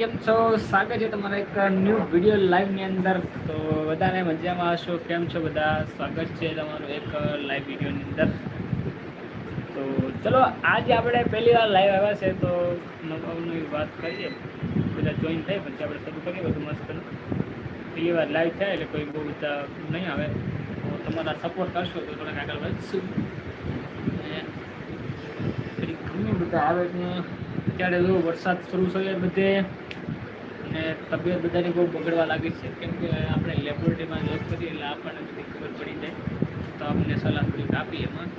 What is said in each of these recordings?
કેમ છો સ્વાગત છે તમારા એક ન્યૂ વીડિયો લાઈવની અંદર. તો બધાને મજામાં હશો? કેમ છો બધા? સ્વાગત છે તમારું એક લાઈવ વિડીયોની અંદર. તો ચલો, આજે આપણે પહેલી વાર લાઈવ આવ્યા છે, તો નવની વાત કરીએ. બધા જોઈન થાય, પછી આપણે શરૂ કરીએ, બધું મસ્ત પહેલી વાર લાઈવ થાય, એટલે કોઈ બહુ બધા નહીં આવે. તો તમારા સપોર્ટ કરશો તો થોડાક આગળ વધશું. ઘણી બધા આવે ત્યારે જો વરસાદ શરૂ થયો બધે. અને તબિયત બધાની બહુ બગડવા લાગી છે. કેમ કે આપણે લેબોરેટરીમાં જોબ કરીએ એટલે આપણને બધી ખબર પડી જાય. તો અમને સલાહ થોડીક આપી એમાં.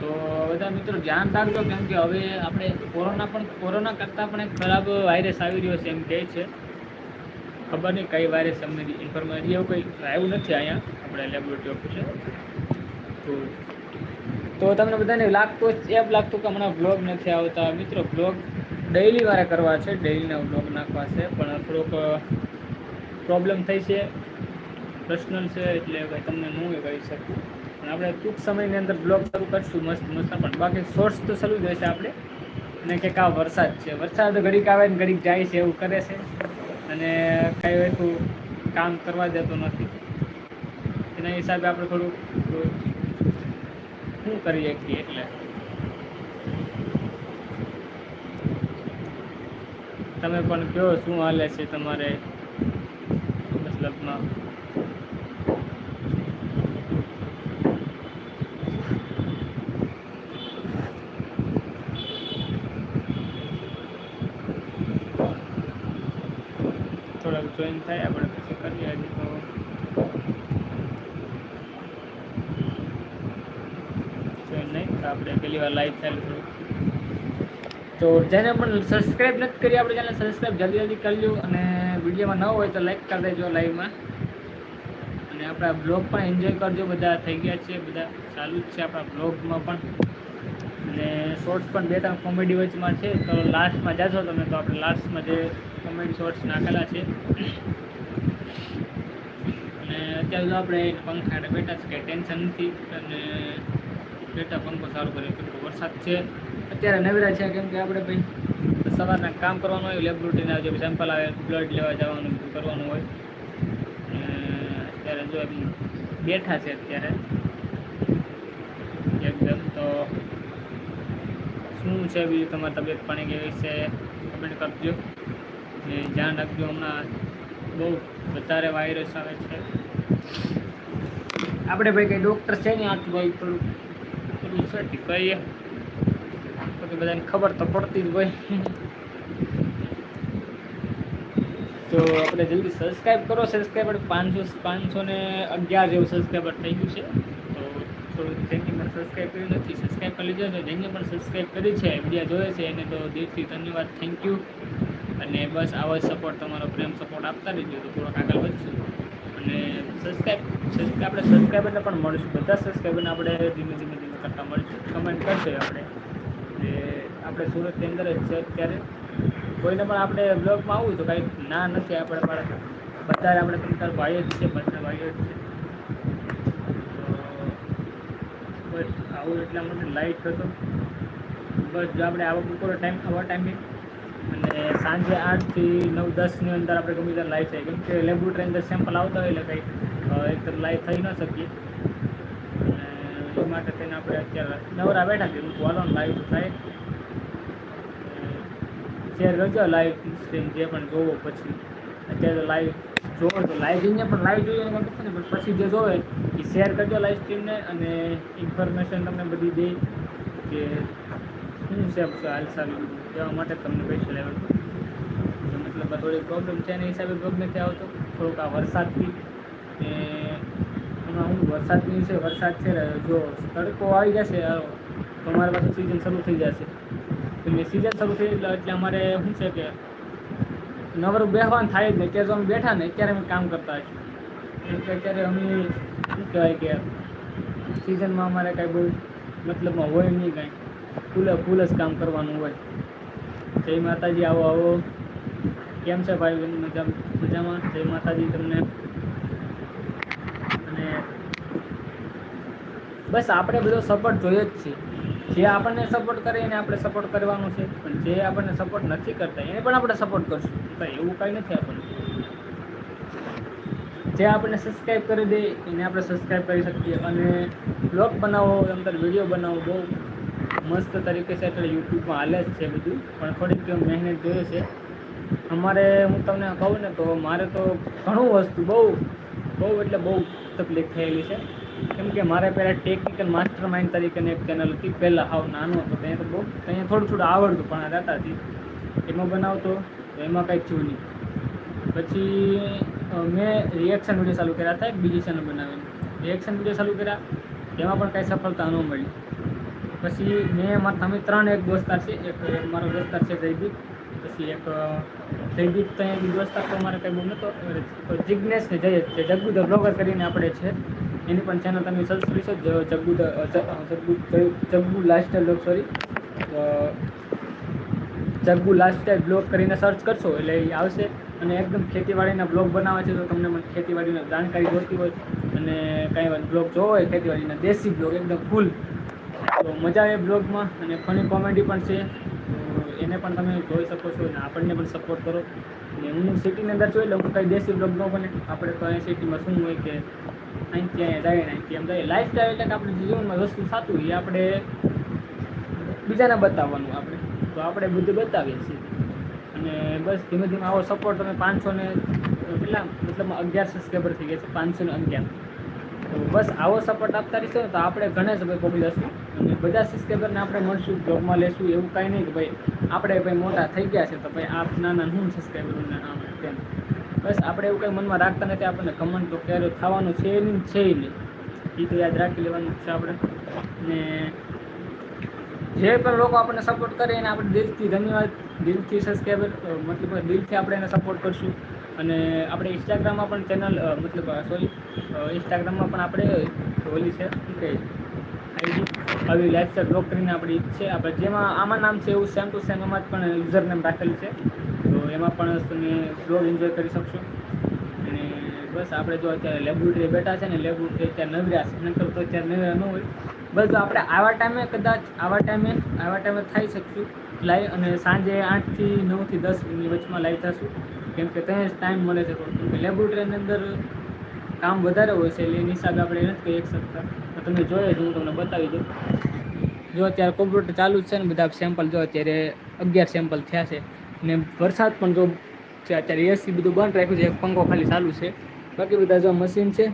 તો બધા મિત્રો ધ્યાન રાખજો, કેમ કે હવે આપણે કોરોના પણ, કોરોના કરતાં પણ એક ખરાબ વાયરસ આવી રહ્યો છે એમ કહે છે. ખબર નહીં કઈ વાયરસ અમને ઇન્ફોર્મેશન એવું કંઈ આવ્યું નથી અહીંયા, આપણે લેબોરેટરી ઓફિસે તો તો તમને બધાને લાગતું એમ લાગતું કે હમણાં બ્લોગ નથી આવતા. મિત્રો બ્લોગ ડેઈલી વારે કરવા છે ડેઇલીના બ્લોગ નાખવા છે, પણ થોડોક પ્રોબ્લેમ થઈ છે. પર્સનલ છે એટલે ભાઈ તમને એ કહી શકું. પણ આપણે ટૂંક સમયની અંદર બ્લોગ શરૂ કરીશું, મસ્ત મસ્ત. પણ બાકી સોર્સ તો ચાલુ જ છે આપણે. અને કે આ વરસાદ છે. વરસાદ ઘડીક આવે ને ઘડીક જાય છે, એવું કરે છે. અને કાંઈ એટલું કામ કરવા દેતો નથી. એના હિસાબે આપણે થોડુંક શું કરીએ શકીએ એટલે? તમે પણ કહો શું હાલે છે તમારે મતલબમાં? થોડાક જોઈન થાય, આપણે પછી કરીએ હજી તો. જોઈન નહીં, તો આપણે પહેલી વાર લાઈવ થયેલું થોડું તો જેને પણ સબસ્ક્રાઈબ નથી કરી આપણે ચેનલ સબસ્ક્રાઈબ જલ્દી જલ્દી કરી લ્યો અને વિડીયોમાં ન હોય તો લાઈક કરી દેજો લાઈવમાં અને આપણા બ્લોગ પણ એન્જોય કરજો, બધા થઈ ગયા છે, બધા ચાલુ જ છે આપણા બ્લોગમાં પણ. અને શોર્ટ્સ પણ બે ત્રણ કોમેડી વચમાં છે, તો લાસ્ટમાં જાશો તમે તો આપણે લાસ્ટમાં જે કોમેડી શોર્ટ્સ નાખેલા છે. અને અત્યારે તો આપણે પંખા બેઠા છે કંઈ ટેન્શન નથી. અને બેઠા પંખો સારું કર્યો વરસાદ છે. અત્યારે નવરા છે કેમ કે આપણે ભાઈ સવારના કામ કરવાનું હોય લેબોરેટરીને જે સેમ્પલ આવે બ્લડ લેવા જવાનું કરવાનું હોય. અત્યારે જો એમ બેઠા છે અત્યારે. એકદમ તો શું છે બીજું તમારી તબિયત પાણી કેવી છે? કમેન્ટ કરજો. ને ધ્યાન રાખજો હમણાં બહુ વધારે વાયરસ આવે છે. આપણે ભાઈ કંઈ ડૉક્ટર છે નહીં આટલું ભાઈ થોડું થોડું કહીએ તો બધાને ખબર તો પડતી જ હોય. તો આપણે જલ્દી સબસ્ક્રાઈબ કરો સબસ્ક્રાઈબર પાંચસો પાંચસો ને અગિયાર જેવું સબસ્ક્રાઈબર થઈ ગયું છે. તો થોડું જેને પણ સબસ્ક્રાઈબ કર્યું નથી સબસ્ક્રાઈબ કરી લીધો તો જેને પણ સબસ્ક્રાઈબ કરી છે વીડિયો જોયે છે, એને તો દિલથી ધન્યવાદ થેન્ક યુ અને બસ આવો સપોર્ટ તમારો પ્રેમ સપોર્ટ આપતા રહેજો, તો થોડોક આગળ વધશું. અને સબસ્ક્રાઈબ આપણે સબસ્ક્રાઈબરને પણ મળશું. બધા સબસ્ક્રાઈબરને આપણે ધીમે ધીમે ધીમે કરતાં મળશું. કમેન્ટ કરશે આપણે. આપણે સુરતની અંદર જ છે અત્યારે. કોઈને પણ આપણે બ્લોગમાં આવવું તો કાંઈ ના નથી આપણે પણ બધા આપણે ત્રણ ભાઈઓ જ છે બધા ભાઈઓ જ છે. બસ આવું એટલા માટે લાઈટ હતો. બસ જો આપણે આવો બપોરો ટાઈમ આવા ટાઈમે અને સાંજે આઠથી નવ, દસની અંદર આપણે ગમે ત્યારે લાઈવ થાય કેમ કે લેબોરેટરી અંદર સેમ્પલ આવતા હોય એટલે કંઈક એક લાઈવ થઈ ન શકીએ. માટે થઈને આપણે અત્યારે નવરા બેઠા છીએ. બોલો લાઈવ થાય. શેર કરજો લાઈવ સ્ટ્રીમ જે પણ જોવો પછી. અત્યારે લાઈવ જોવો તો લાઈવ જોઈને પણ લાઈવ જોઈએ એનો ને, પણ પછી જે જોવે એ શેર કરજો લાઈવ સ્ટ્રીમને અને ઇન્ફોર્મેશન તમને બધી દે કે શું છે હાલ સારું કહેવા માટે તમને પૈસા લેવલ મતલબ થોડી પ્રોબ્લેમ છે એના હિસાબે પ્રોબ્લેમ નથી આવતો. થોડુંક આ વરસાદથી હું વરસાદની છે, વરસાદ છે, જો તડકો આવી જશે તો અમારે પાસે સિઝન શરૂ થઈ જશે. એટલે સિઝન શરૂ થઈ એટલે અમારે શું છે કે, નવરું બેહવાન થાય જ નહીં, અત્યારે જો અમે બેઠા ને, અત્યારે અમે કામ કરતા છીએ કે અત્યારે અમે શું કહેવાય કે સિઝનમાં અમારે કાંઈ બહુ મતલબમાં હોય નહીં કાંઈ. ફૂલ ફૂલ જ કામ કરવાનું હોય. જય માતાજી, આવો આવો. કેમ છે ભાઈ? મજા, મજામાં? જય માતાજી, તમને અને બસ આપણે બધો સપોર્ટ જોઈએ જ છે. જે આપણને સપોર્ટ કરે એને આપણે સપોર્ટ કરવાનું છે. પણ જે આપણને સપોર્ટ નથી કરતા એને પણ આપણે સપોર્ટ કરશું. કંઈ એવું કાંઈ નથી આપણને. જે આપણને સબસ્ક્રાઈબ કરી દે, એને આપણે સબસ્ક્રાઈબ કરી શકીએ. અને બ્લોગ બનાવો અંદર વીડિયો બનાવો, બહુ મસ્ત તરીકે છે. એટલે યુટ્યુબમાં હાલે જ છે બધું. પણ થોડીક મહેનત જોઈએ છે. અમારે, હું તમને કહું ને તો મારે તો ઘણું વસ્તુ, બહુ બહુ એટલે બહુ તકલીફ થયેલી છે. કેમ કે મારે પહેલાં ટેકનિકલ માસ્ટર માઇન્ડ તરીકેની એક ચેનલ હતી. પહેલાં હાવ નાનું હતો. ત્યાં તો બહુ ત્યાં થોડું થોડું આવડતું, પણ હતી. એમાં બનાવતો, તો એમાં કંઈક થયું નહીં. પછી મેં રિએક્શન વીડિયો ચાલુ કર્યા હતા, એક બીજી ચેનલ બનાવીને. રિએક્શન વીડિયો ચાલુ કર્યા તેમાં પણ કાંઈ સફળતા ન મળી. પછી મેં મારા તમે ત્રણ એક દોસ્તાર છે. એક મારો દોસ્તાર છે જયદીપ, પછી એક જયદીપ ત્યાં એક દોસ્તાર તો મારે કંઈ બહુ નહોતો. જિજ્ઞેશ ને જય જગ્ગુ ધ બ્લોગર કરીને આપણે છે. એની પણ ચેનલ તમે સર્ચ કરી શકો. Jaggu last lifestyle blog sorry Jaggu lifestyle blog કરીને સર્ચ કરશો એટલે એ આવશે. અને એકદમ ખેતીવાડીના બ્લોગ બનાવે છે, તો તમને મને ખેતીવાડીની જાણકારી જોઈતી હોય અને કાંઈ બ્લોગ જોવો હોય, ખેતીવાડીના દેશી બ્લોગ એકદમ ફૂલ તો મજા આવે બ્લોગમાં અને ફની કોમેડી પણ છે. એને પણ તમે જોઈ શકો છો અને આપણને પણ સપોર્ટ કરો. અને હું સિટીની અંદર જોઈ લઉં કંઈ દેશી બ્લોગ ન બને. આપણે અહીં સિટીમાં શું હોય કે અહીંથી અહીંયા જાય ને અહીંથી એમ જાય લાઈફસ્ટાઈલ એટલે કે આપણે જીવનમાં વસ્તુ સાચું એ આપણે બીજાને બતાવવાનું આપણે. તો આપણે બધું બતાવીએ છીએ. અને બસ ધીમે ધીમે આવો સપોર્ટ તમે પાંચસો ને કેટલા? મતલબ અગિયાર સબસ્ક્રાઈબર થઈ ગયા છે, પાંચસો ને અગિયાર. તો બસ આવો સપોર્ટ આપતા રહીશું ને તો આપણે ઘણા સમય પહોંચી જશું અને બધા સબસ્ક્રાઈબરને આપણે મળશું જોબમાં લેશું, એવું કાંઈ નહીં કે ભાઈ, આપણે ભાઈ મોટા થઈ ગયા છે તો ભાઈ આપ નાના, હું સબસ્ક્રાઈબરોને આમ તેમ બસ આપણે એવું કંઈ મનમાં રાખતા નથી, આપણને કમેન્ટ તો ક્યારે થવાનું છે નહીં છે નહીં. એ તો યાદ રાખી લેવાનું છે આપણે. ને જે પણ લોકો આપણને સપોર્ટ કરે એને આપણે દિલથી ધન્યવાદ, દિલથી સબસ્ક્રાઈબર મતલબ દિલથી આપણે એને સપોર્ટ કરશું. અને આપણે ઇન્સ્ટાગ્રામમાં પણ ચેનલ મતલબ સોરી ઇન્સ્ટાગ્રામમાં પણ આપણે ઓલી છે કે આવી લાઈફસ્ટાઈલ બ્લોગ કરીને આપણી છે. આપણે જેમાં આમાં નામ છે એવું સેમ ટુ સેમ એમાં જ પણ યુઝર નેમ રાખેલું છે. એમાં પણ તમે બ્લોગ એન્જોય કરી શકશો. અને બસ આપણે જો અત્યારે લેબોરેટરી બેઠા છે ને લેબોરેટરી અત્યારે નવર્યા છે. નકર તો અત્યારે નવર્યા ન હોય. બસ આપણે આવા ટાઈમે કદાચ આવા ટાઈમે આવા ટાઈમે થઈ શકશું. લાઈવ અને સાંજે આઠથી નવથી દસની વચમાં લાઈવ થશું. કેમ કે ત્યાં જ ટાઈમ મળે છે કેમ કે લેબોરેટરીની અંદર કામ વધારે હોય છે, એટલે એની હિસાબે આપણે નથી કહી શકતા તમે જોઈએ જ, હું તમને બતાવી દઉં. જો અત્યારે કોમ્પ્યુટર ચાલુ જ છે ને, બધા સેમ્પલ જો અત્યારે અગિયાર સેમ્પલ થયા છે. ને વરસાદ પણ જો અત્યારે એસી બધું બંધ રાખ્યું છે, એક પંખો ખાલી ચાલુ છે. બાકી બધા જો મશીન છે.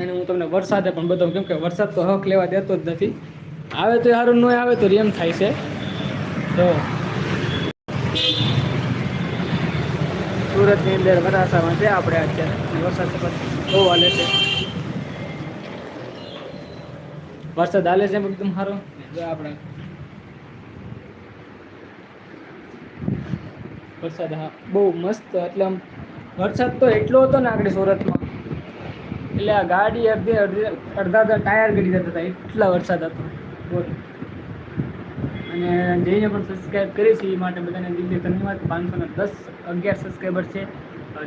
અને હું તમને વરસાદે પણ બતાવું, કેમ કે વરસાદ તો હક લેવા દેતો જ નથી. આવે તો સારું ન આવે તો રેમ થાય છે. તો સુરતની અંદર વરાસામાં છે આપણે અત્યારે વરસાદ બહુ હાલે છે. વરસાદ હાલે છે એકદમ સારો આપણે વરસાદ, હા. બહુ મસ્ત, એટલે આમ વરસાદ તો એટલો હતો ને આપણે સુરતમાં. એટલે આ ગાડી અડધી અડધી અડધા અડધા ટાયર ગળી જતા હતા. એટલા વરસાદ હતો. બોલ. અને જઈને પણ સબસ્ક્રાઈબ કરી છે એ માટે બધાને દિલથી ધન્યવાદ. પાંચસો ને દસ અગિયાર સબસ્ક્રાઈબર છે.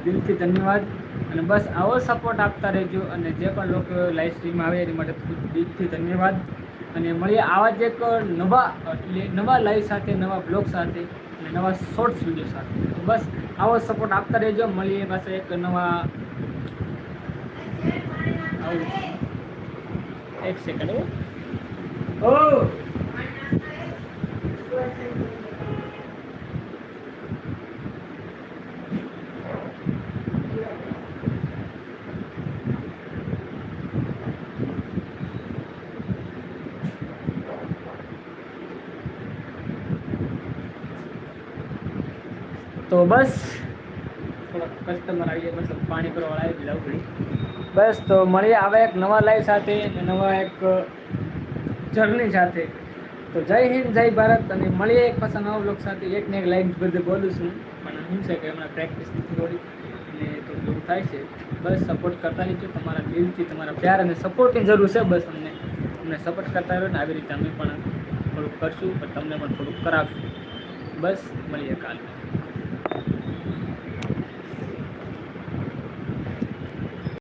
દિલથી ધન્યવાદ. અને બસ આવો સપોર્ટ આપતા રહેજો અને જે પણ લોકો લાઈવ સ્ટ્રીમ આવે એની માટે દિલથી ધન્યવાદ. અને મળીએ આવા જ એક નવા નવા લાઈવ સાથે, નવા બ્લોગ સાથે. અને નવા શોર્ટ્સ વીડિયો સાથે. બસ, આવો સપોર્ટ આપતા રહેજો. મળીએ પાસે એક નવા એક સેકન્ડ ઓ તો બસ. થોડાક કસ્ટમર આવીએ મતલબ પાણી ભરવાળા આવી લાવું પડી બસ તો મળીએ આવા એક નવા લાઈવ સાથે નવા એક જર્ની સાથે. તો જય હિન્દ જય ભારત અને મળીએ એક પાછા નવા બ્લોગ સાથે. એક ને એક લાઈન બધે બોલું છું. પણ શું છે કે હમણાં પ્રેક્ટિસ નથી થોડી એટલે તો એવું થાય છે. બસ સપોર્ટ કરતા રહેજો. તમારા દિલથી તમારા પ્યાર અને સપોર્ટની જરૂર છે બસ અમને. અમને સપોર્ટ કરતા રહ્યો ને આવી રીતે અમે પણ થોડુંક કરશું પણ તમને પણ થોડુંક કરાવશું. બસ મળીએ કાલે.